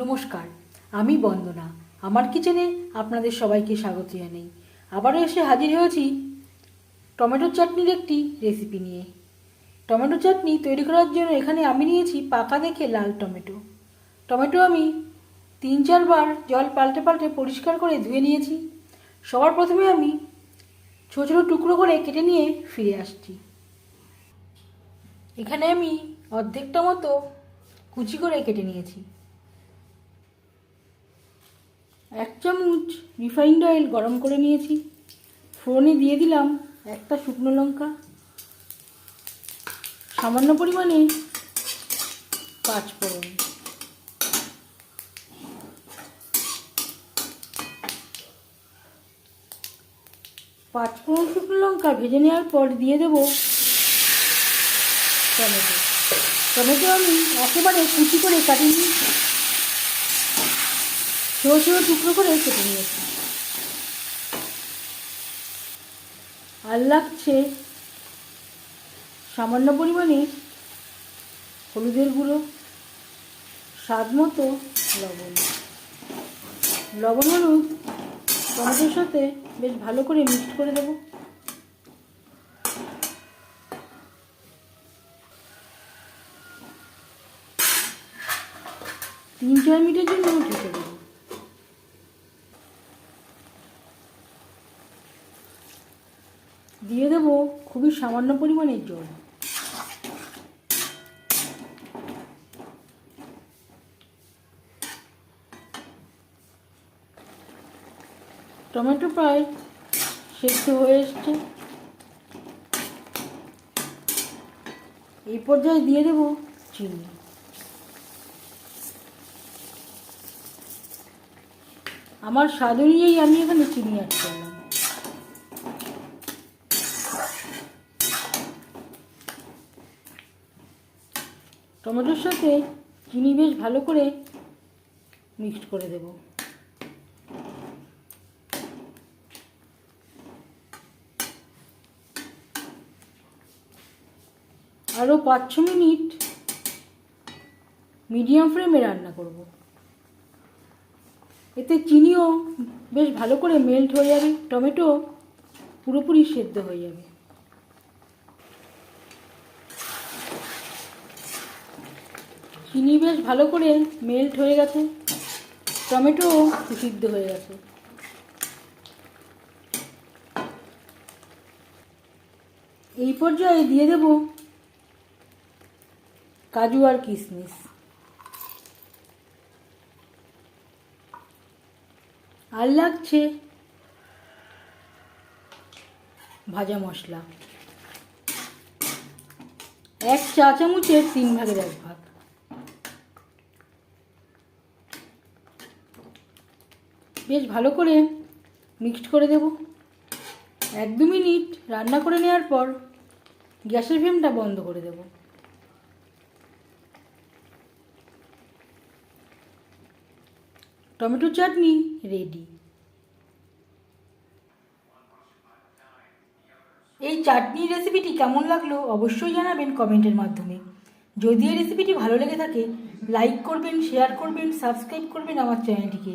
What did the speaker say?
নমস্কার, আমি বন্দনা। আমার কিচেনে আপনাদের সবাইকে স্বাগত জানাই। আবারও এসে হাজির হয়েছি টমেটো চাটনির একটি রেসিপি নিয়ে। টমেটো চাটনি তৈরি করার জন্য এখানে আমি নিয়েছি পাকা দেখে লাল টমেটো। টমেটো আমি তিন চারবার জল পাল্টে পাল্টে পরিষ্কার করে ধুয়ে নিয়েছি। সবার প্রথমে আমি ছোটো ছোটো টুকরো করে কেটে নিয়ে ফিরে আসছি। এখানে আমি অর্ধেকটা মতো কুচি করে কেটে নিয়েছি। এক চামচ রিফাইন্ড অয়েল গরম করে নিয়েছি। ফোড়নে দিয়ে দিলাম একটা শুকনো লঙ্কা। সামান্য পরিমাণে পাঁচ ফোড়ন পাঁচ ফোড়ন শুকনো লঙ্কা ভেজে নেওয়ার পর দিয়ে দেবো টমেটো। টমেটো আমি একেবারে কুচি করে কাটিয়ে ছোটো ছোটো টুকরো করে কেটে নিয়েছি। আর লাগছে সামান্য পরিমাণে হলুদের গুঁড়ো, স্বাদ মতো লবণ। লবণ হলুদ টমেটোর সাথে বেশ ভালো করে মিক্সড করে দেবো। তিন চার মিনিটের জন্য ঢেকে দেবো। দিয়ে দেবো খুবই সামান্য পরিমাণের জল। টমেটো প্রায় সেদ্ধ হয়ে এসছে। এই পর্যায়ে দিয়ে দেবো চিনি। আমার স্বাদ অনুযায়ী আমি এখানে চিনি অ্যাড করলাম। টমেটোর সাথে চিনি বেশ ভালো করে মিক্সড করে দেব। আরও পাঁচ ছ মিনিট মিডিয়াম ফ্লেমে রান্না করব। এতে চিনিও বেশ ভালো করে মেল্ট হয়ে যাবে, টমেটো পুরোপুরি সেদ্ধ হয়ে যাবে। চিনি বেশ ভালো করে মেল্ট হয়ে গেছে। টমেটো সিদ্ধ হয়ে গেছে। এই পর্যায়ে দিয়ে দেব কাজু আর কিশমিশ। আর লাগছে ভাজা মশলা। এক চা চামচের তিন ভাগের এক ভাগ। বেশ ভালো করে মিক্সড করে দেব। এক দু মিনিট রান্না করে নেওয়ার পর গ্যাসের ফ্লেমটা বন্ধ করে দেব। টমেটো চাটনি রেডি এই চাটনি রেসিপিটি কেমন লাগল অবশ্যই জানাবেন কমেন্টের মাধ্যমে। যদি এই রেসিপিটি ভালো লেগে থাকে লাইক করবেন শেয়ার করবেন সাবস্ক্রাইব করবেন আমার চ্যানেলটিকে